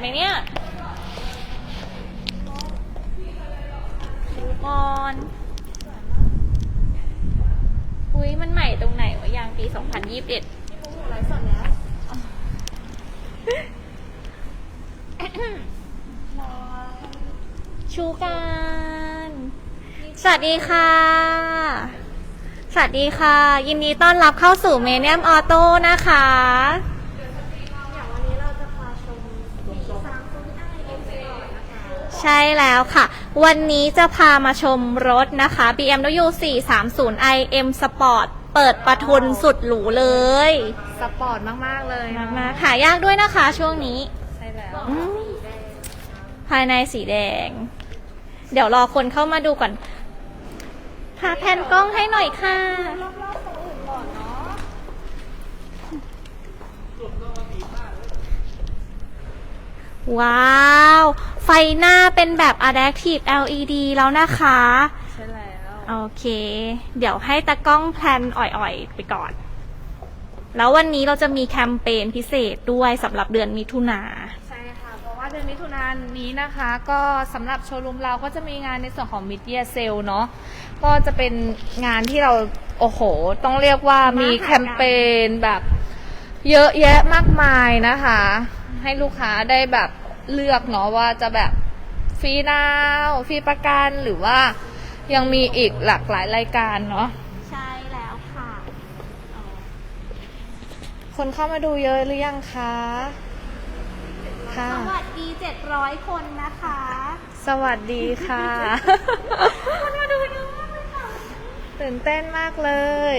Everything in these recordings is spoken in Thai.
ไหมเนี่ยดูก่อนอุ้ยมันใหม่ตรงไหนวะยางปี 2021ไลฟ์สดแล้วชูการสวัสดีค่ะ สวัสดีค่ะ ยินดีต้อนรับเข้าสู่เมเนียมออโต้นะคะ อย่างวันนี้เราจะพาชมปีสามศูนย์ไอเอ็มซีก่อนนะคะ ใช่แล้วค่ะ วันนี้จะพามาชมรถนะคะ BMW 430 iM Sport เปิดประทุนสุดหรูเลย สปอร์ตมาก ๆ เลยมาหายากด้วยนะคะช่วงนี้ ใช่แล้ว อืมภายในสีแดง เดี๋ยวรอคนเข้ามาดูก่อนพาแผ่นกล้องให้หน่อยค่ะรอบๆตรงอื่นก่อนเนาะว้าวไฟหน้าเป็นแบบ Adaptive LED แล้วนะคะ ใช่แล้ว โอเค เดี๋ยวให้ตากล้องแพลนอ่อยๆ ไปก่อน แล้ววันนี้เราจะมีแคมเปญพิเศษด้วยสำหรับเดือนมิถุนาใช่ค่ะ เพราะว่าเดือนมิถุนายนนี้นะคะ ก็สำหรับโชว์รูมเราก็จะมีงานในส่วนของมิเดียเซลเนาะ ก็จะเป็นงานที่เราโอ้โห ต้องเรียกว่ามีแคมเปญแบบ เยอะแยะมากมายนะคะ ให้ลูกค้าได้แบบ เลือกเนาะว่าจะแบบฟรีดาวน์ฟรีประกันหรือว่ายังมีอีกหลากหลายรายการเนาะใช่แล้วค่ะคนเข้ามาดูเยอะหรือยังคะค่ะ สวัสดี700คนนะคะ สวัสดีค่ะคนมาดูเยอะมากเลยค่ะตื่นเต้นมากเลย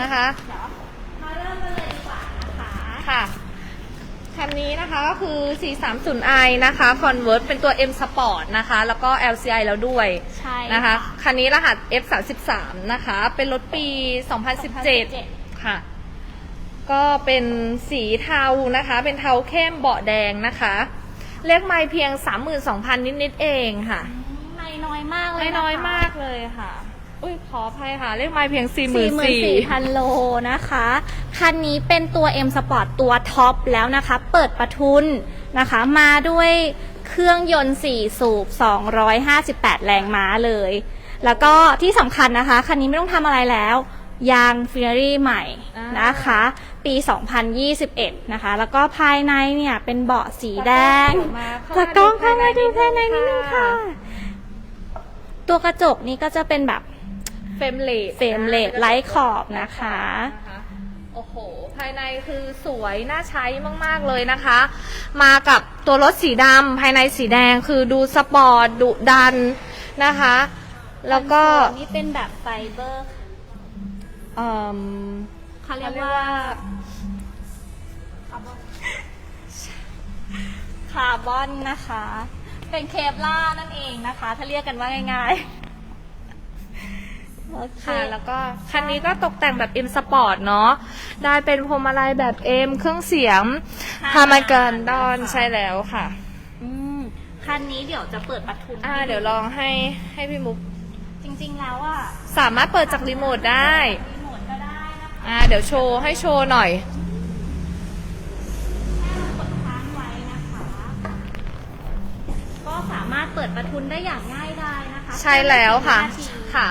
นะคะ เดี๋ยวมาเริ่มกันเลยดีกว่านะคะ ค่ะ คันนี้นะคะก็คือ 430i นะคะ Convert เป็นตัว M Sport นะคะ แล้วก็ LCI แล้วด้วยใช่นะคะ คันนี้รหัส F33 นะคะ เป็นรถปี 2017 ค่ะ ก็เป็นสีเทานะคะ เป็นเทาเข้มเบาะแดงนะคะ เลขไมล์เพียง 32,000 นิด ๆ เองค่ะ ไม่น้อยมากเลยไม่นะคะน้อยมากเลยค่ะ อุ้ยขออภัยค่ะ เลขไมล์เพียง 44,000 44,000 โลนะคะ คันนี้เป็นตัว M Sport ตัวท็อปแล้วนะคะ เปิดประทุนนะคะ มาด้วยเครื่องยนต์ 4 สูบ 258 แรงม้าเลย แล้วก็ที่สำคัญนะคะ คันนี้ไม่ต้องทำอะไรแล้ว ยางฟิเนอรี่ใหม่นะคะ ปี 2021 นะคะ แล้วก็ภายในเนี่ยเป็นเบาะสีแดงเข้าตะมากล้องเข้ามาดูดูภายในนิดนึงค่ะ ตัวกระจกนี้ก็จะเป็นแบบ เฟรมเลดเฟรมเลดไร้ขอบนะคะ โอ้โห ภายในคือสวยน่าใช้มาก ๆ เลยนะคะ มากับตัวรถสีดำภายในสีแดงคือดูสปอร์ตดุดันนะคะ แล้วก็คอนโซลนี่เป็นแบบไฟเบอร์เอ่อเขาเรียกเรียกว่าว่าคาร์บอนนะคะ เป็นเคปล่าร์นั่นเองนะคะ ถ้าเรียกกันว่าง่ายๆ โอเคค่ะแล้วก็คันนี้ก็ตกแต่งแบบ M Sport เนาะได้เป็นพวงมาลัยแบบ M เครื่องเสียงฮามันกันดอนใช่แล้วค่ะอืมคันนี้เดี๋ยวจะเปิดประทุนอ่าให้เดี๋ยวลองให้ให้พี่มุกจริง ๆ แล้วอะสามารถเปิดจากรีโมทได้รีโมทก็ได้นะคะอ่าเดี๋ยวโชว์ให้โชว์หน่อย แค่เรากดค้างไว้นะคะ ก็สามารถเปิดประทุนได้อย่างง่ายดายนะคะใช่แล้วค่ะแสี่นาที ค่ะ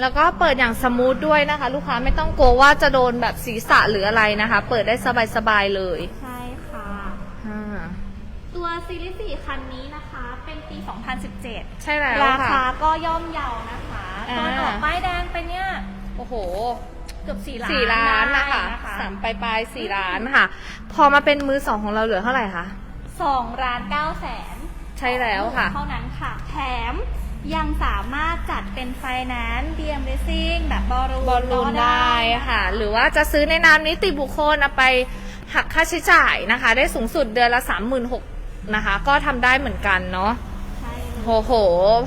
แล้วก็เปิดอย่างสมูทด้วยนะคะ ลูกค้าไม่ต้องกลัวว่าจะโดนแบบศีรษะหรืออะไรนะคะ เปิดได้สบายๆเลยใช่ค่ะ อ่าตัวซีรีส์4คันนี้นะคะ เป็นปี 2017 ใช่แล้วราคาค่ะ ก็ย่อมเยานะคะอ่า ตอนออกป้ายแดงไปเนี่ยโอ้โห เกือบ4ล้านสี่ล้านได้นะคะสามปลายปลายๆสี่ล้านค่ะ พอมาเป็นมือสองของเราเหลือเท่าไหร่คะ2ล้าน9แสนใช่แล้วค่ะ เท่านั้นค่ะ แถม ยังสามารถจัดเป็นไฟแนนซ์ DM Racing แบบบอลลูนบอลลูนก็ได้ค่ะ หรือว่าจะซื้อในนามนิติบุคคลเอาไปหักค่าใช้จ่ายนะคะ ได้สูงสุดเดือนละ 36,000นะคะ ก็ทำได้เหมือนกันเนาะใช่เลยโอ้โห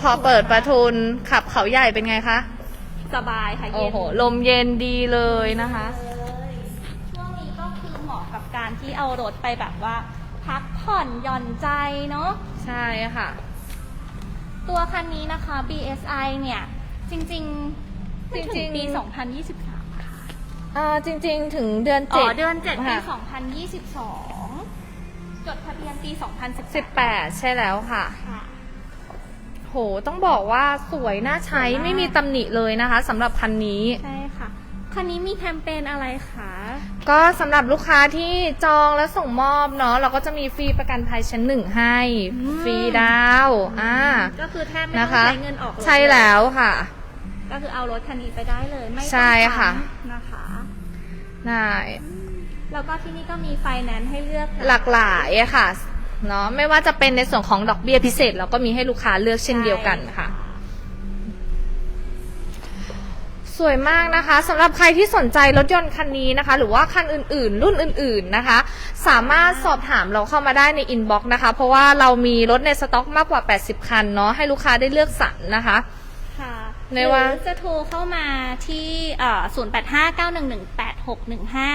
พอเปิดประทุนขับเขาใหญ่เป็นไงคะ สบายค่ะโอ้เย็นโห ลมเย็นดีเลยนะคะ เลยช่วงนี้ก็คือเหมาะกับการที่เอารถไปแบบว่า พักผ่อนหย่อนใจเนาะ ใช่ค่ะ ตัวคันนี้นะคะ BSI เนี่ย จริงๆไม่ถึจริงๆปี 2023ค่ะอ่าจริงๆ ถึงเดือนอ๋เจ็อดเดือน7ปี ค่ะ2022 จดทะเบียนปี2018 18ใช่แล้วค่ะ ค่ะ โห ต้องบอกว่าสวยน่าใช้สวยมาก ไม่มีตำหนิเลยนะคะสำหรับคันนี้ ใช่ค่ะ คันนี้มีแคมเปญอะไรคะ ก็สำหรับลูกค้าที่จองและส่งมอบเนาะเราก็จะมีฟรีประกันภัยชั้นหนึ่งให้ฟรีดาวอ่า ก็คือแทบไม่นะต้องคะ ใช้เงินออกรถใช่แล้วค่ะ ก็คือเอารถคันนี้ไปได้เลยไม่ต้องใช่ค่ะ ค้ำนะคะ ได้แล้วก็ที่นี่ก็มีไฟแนนซ์ให้เลือกนะหลากหลายอะค่ะเนาะไม่ว่าจะเป็นในส่วนของดอกเบี้ยพิเศษ เราก็มีให้ลูกค้าเลือกเช่นเดียวกันค่ะ สวยมากนะคะสำหรับใครที่สนใจรถยนต์คันนี้นะคะ หรือว่าคันอื่นๆ รุ่นอื่นๆนะคะ สามารถสอบถามเราเข้ามาได้ในอินบ็อกซ์นะคะ เพราะว่าเรามีรถในสต็อกมากกว่า 80 คันเนาะให้ลูกค้าได้เลือกสรรนะคะ ค่ะในว่าหรือจะโทรเข้ามาที่เอ่อ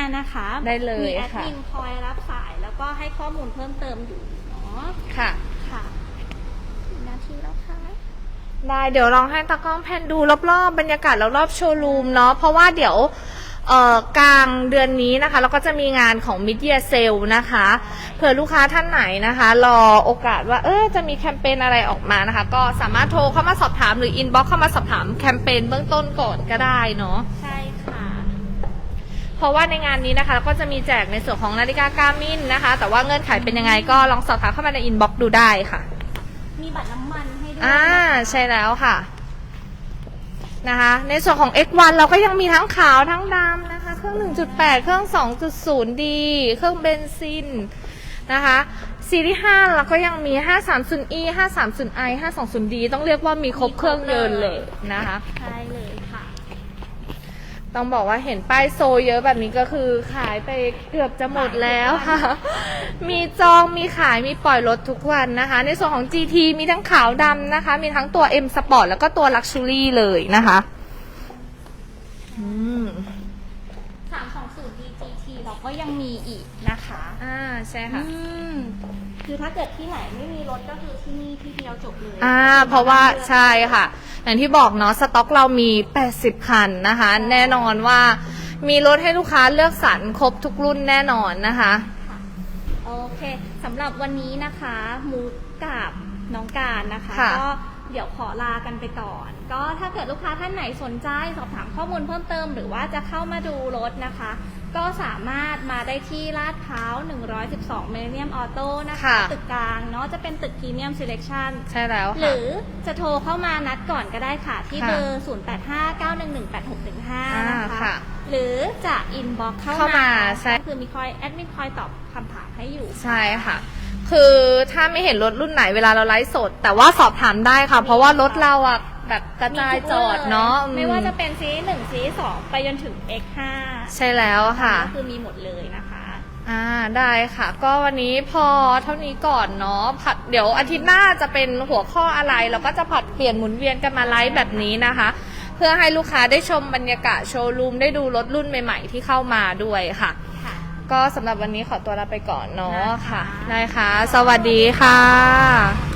0859118615 นะคะได้เลยมีแอดค่ะ มินคอยรับสายแล้วก็ให้ข้อมูลเพิ่มเติมอยู่เนาะ ค่ะ ค่ะกี่นาทีแล้วคะ ได้เดี๋ยวลองให้ตากล้องแพนดูรอบๆบรรยากาศรอบๆโชว์รูมเนาะเพราะว่าเดี๋ยวเอ่อกลางเดือนนี้นะคะเราก็จะมีงานของ Mid Year Sale นะคะเผื่อลูกค้าท่านไหนนะคะ รอโอกาสว่าเออจะมีแคมเปญอะไรออกมานะคะ ก็สามารถโทรเข้ามาสอบถามหรืออินบ็อกเข้ามาสอบถามแคมเปญเบื้องต้นก่อนก็ได้เนาะใช่ค่ะ เพราะว่าในงานนี้นะคะก็จะมีแจกในส่วนของนาฬิกาการ์มินนะคะ แต่ว่าเงื่อนไขเป็นยังไงก็ลองสอบถามเข้ามาในอินบ็อกดูได้ค่ะ มีบัตรน้ำมันให้ ด้วยอ่าใช่แล้วค่ะนะคะ ในส่วนของ X1 เราก็ยังมีทั้งขาวทั้งดำนะคะ เครื่อง 1.8 เครื่อง 2.0D เครื่องเบนซินนะคะซีรีส์5เราก็ยังมี 530e 530i 520d ต้องเรียกว่ามีครบเครื่องเดินเลยนะคะ ใช่เลย ต้องบอกว่าเห็นป้ายโซเยอะแบบนี้ก็คือขายไปเกือบจะหมดแล้วค่ะ มีจองมีขายมีปล่อยรถทุกวันนะคะ ในส่วนของ GT มีทั้งขาวดำนะคะ มีทั้งตัว M Sport แล้วก็ตัว Luxury เลยนะคะอืม320 DGT เราก็ยังมีอีกนะคะ อ่าใช่ค่ะ อืม คือถ้าเกิดที่ไหนไม่มีรถก็คือที่นี่ที่เดียวจบเลยอ่าเพราะว่าใช่ค่ะ อย่างที่บอกเนาะสต็อกเรามี 80 คันนะคะ แน่นอนว่ามีรถให้ลูกค้าเลือกสรรครบทุกรุ่นแน่นอนนะคะ โอเคสำหรับวันนี้นะคะ มูกกับน้องการนะคะ ค่ะ ก็ เดี๋ยวขอลากันไปก่อน ก็ถ้าเกิดลูกค้าท่านไหนสนใจสอบถามข้อมูลเพิ่มเติม หรือว่าจะเข้ามาดูรถนะคะ ก็สามารถมาได้ที่ลาดพร้าว 112เมเนียมออโต้นะคะ ค่ะ ตึกกลางเนาะจะเป็นตึกพรีเมียม e เล c ชั่นใช่แล้วหค่ะ รือจะโทรเข้ามานัดก่อนก็ได้ค่ะ ที่ค่ะเบอร์ 0859118615อ่านะคะ ค่ะหรือจะอินบ็อกเข้าเข้ามาใช่ก็คือมีคอยแอดมินคอยตอบคำถามให้อยู่ ใช่ค่ะ คือถ้าไม่เห็นรถรุ่นไหนเวลาเราไลฟ์สด แต่ว่าสอบถามได้ค่ะ เพราะว่ารถเราอะแบบกระจายจอดเนาะมีทุกรุ่ลยไม่ว่าจะเป็นซีหนึ่งซีสองไปจนถึง X5 ใช่แล้วค่ะ ก็คือมีหมดเลยนะคะ อ่าได้ค่ะ ก็วันนี้พอเท่านี้ก่อนเนาะผัดเดี๋ยวอาทิตย์หน้าจะเป็นหัวข้ออะไร เราก็จะผัดเปลี่ยนหมุนเวียนกันมาไลฟ์แบบนี้นะคะ เพื่อให้ลูกค้าได้ชมบรรยากาศโชว์รูมได้ดูรถรุ่นใหม่ ๆ ที่เข้ามาด้วยค่ะค่ะ ก็สำหรับวันนี้ขอตัวลาไปก่อนเนาะได้ค่ะค่ะได้ค่ะ สวัสดีค่ะ